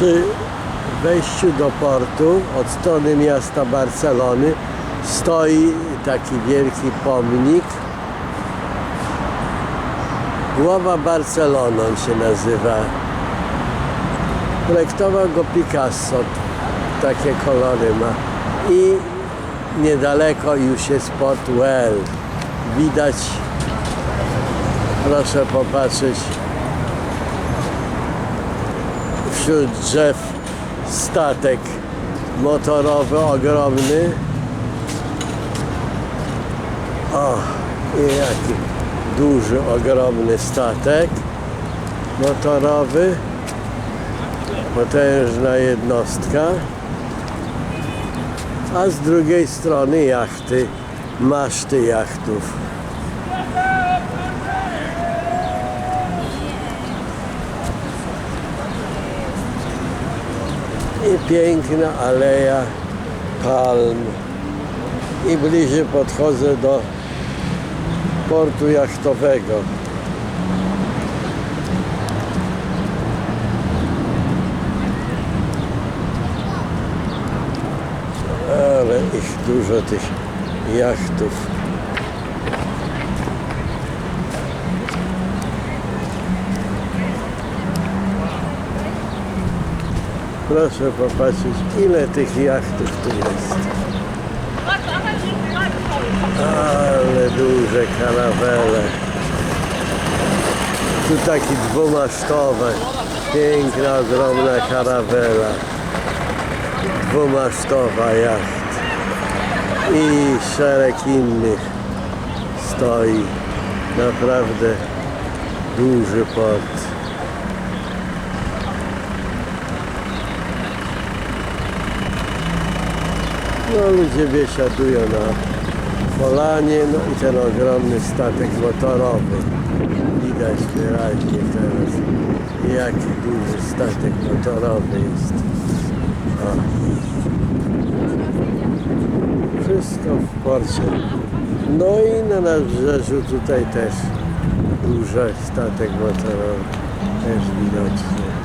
Przy wejściu do portu od strony miasta Barcelony stoi taki wielki pomnik. Głowa Barcelony on się nazywa. Projektował go Picasso. Takie kolory ma. I niedaleko już jest Port Well. Widać, proszę popatrzeć, wśród drzew statek motorowy ogromny. O, jaki duży, ogromny statek motorowy. Potężna jednostka. A z drugiej strony jachty, maszty jachtów. I piękna aleja palm. I bliżej podchodzę do portu jachtowego. Ale ich dużo tych jachtów. Proszę popatrzeć, ile tych jachtów tu jest. Ale duże karawele. Tu taki dwumasztowe. Piękna, ogromna karawela. Dwumasztowa jacht. I szereg innych stoi. Naprawdę duży port. No ludzie biesiadują na polanie, no i ten ogromny statek motorowy. Widać wyraźnie teraz, jaki duży statek motorowy jest. O. Wszystko w porcie. No i na nabrzeżu tutaj też duży statek motorowy, też widoczny.